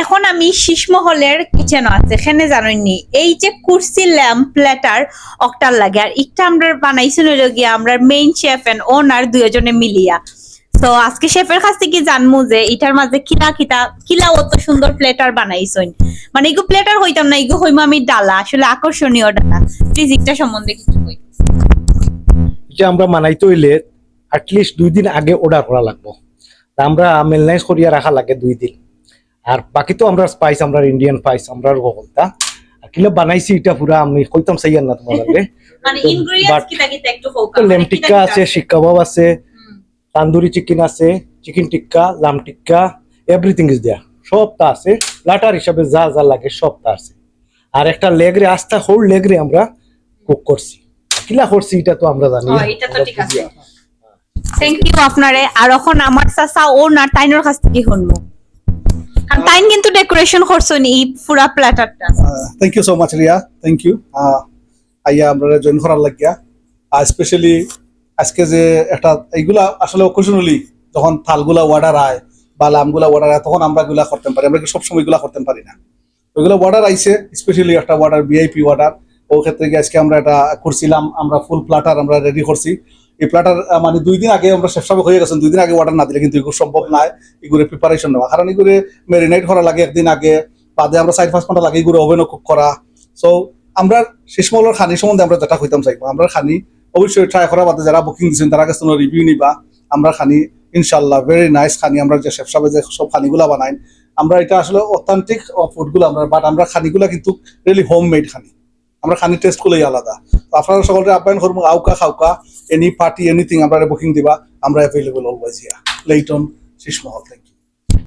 এখন আমি শীষমহলের কিচেন আছে, এখানে জানেননি এই যে কুর্সি ল্যাম্প প্ল্যাটার অক্টার লাগে, আর একটা আমরা বানাইছিল গিয়া আমরা মেইন শেফ এন্ড ওনার দুজনে মিলিয়া। তো আজকে শেফের কাছ থেকে জানমু যে এটার মাঝে কিলা কিতা, কিলা অত সুন্দর প্লেটার বানাইছইন মানে এগো প্লেটার হইতাম না, এগো হইম আমি ডালা, আসলে আকর্ষণীয় ডালা। প্লিজ এটা সম্বন্ধে কিছু কই? যে আমরা মানাইতে হইলে অ্যাটলিস্ট দুই দিন আগে অর্ডার করা লাগবো। আমরা মেলনাইজ করিয়া রাখা লাগে দুই দিন। আর বাকি তো আমরা স্পাইস আমরা ইন্ডিয়ান স্পাইস আমরা গলতা কিলা বানাইছি এটা পুরা আমি কইতাম সাইয়ার না তোমার লাগে মানে ইনগ্রেডিয়েন্টস একটু হোক লেম টিক্কা আছে শিক আছে তান্দুরি চিকেন আছে chicken tikka lamb tikka everything is there সবটা আছে প্লাটার হিসাবে যা যা লাগে সবটা আছে। আর একটা লেগরে আস্থা হোল লেগরে আমরা কুক করছি। কিলা করছি এটা তো আমরা জানি। হ্যাঁ, এটা তো ঠিক আছে। থ্যাংক ইউ আপনারে। আর এখন আমার চাচা ও না টাইনের কাছ থেকে শুনব। টাইন কিন্তু ডেকোরেশন করছেন এই পুরা প্ল্যাটারটা thank you so much Riya thank you আইয়া, আমরা জয়েন করার লাগিয়া। স্পেশালি আজকে যে একটা, এইগুলা আসলে অকেশনালি যখন থালগুলা অর্ডার আয় বা লামগুলা অর্ডার আয়, তখন আমরা এগুলা করতে পারি। আমরা কি সবসময় এগুলা করতে পারি না? ওইগুলো অর্ডার আইছে স্পেশালি একটা অর্ডার ভিআইপি অর্ডার ও ক্ষেত্রে আজকে আমরা এটা করছিলাম, আমরা ফুল প্লাটার আমরা রেডি করছি। প্লাটার মানে দুই দিন আগে আমরা শেষ হয়ে গেছেন, দুই দিন আগে অর্ডার না দিলে কিন্তু এগুলো সম্ভব নয় এগুলো প্রিপারেশন নেওয়া। কারণ এগুলো ম্যারিনেট করা লাগে একদিন আগে, বাদে আমরা চার পাঁচ ঘণ্টা লাগে এগুলো ওভেনও কুক করা। সো আমরা শেষমহলের খানি সম্বন্ধে আমরা যেটা কইতাম চাইব, আমরা খানি অবশ্যই ট্রাই করা বাদে যারা বুকিং দিচ্ছেন তারা কাছে রিভিউ নিবা। আমরা খানি ইনশাল্লাহ ভেরি নাইস খানি আমরা যে শেফ সাহেব যে সব খানিগুলা বানাই, আমরা এটা আসলে অথেন্টিক ফুডগুলো আমরা বাট আমরা খানিগুলা কিন্তু রিয়েলি হোম মেড খানি। আমরা খানি টেস্ট করলেই আলাদা। আপনারা সকলকে আপ্যায়ন করব আউকা খাউকা এনি পার্টি এনিথিং আপনারা বুকিং দিবা, আমরা অ্যাভেলেবল অলওয়েজ হিয়া লেইটন থ্যাংক থেকে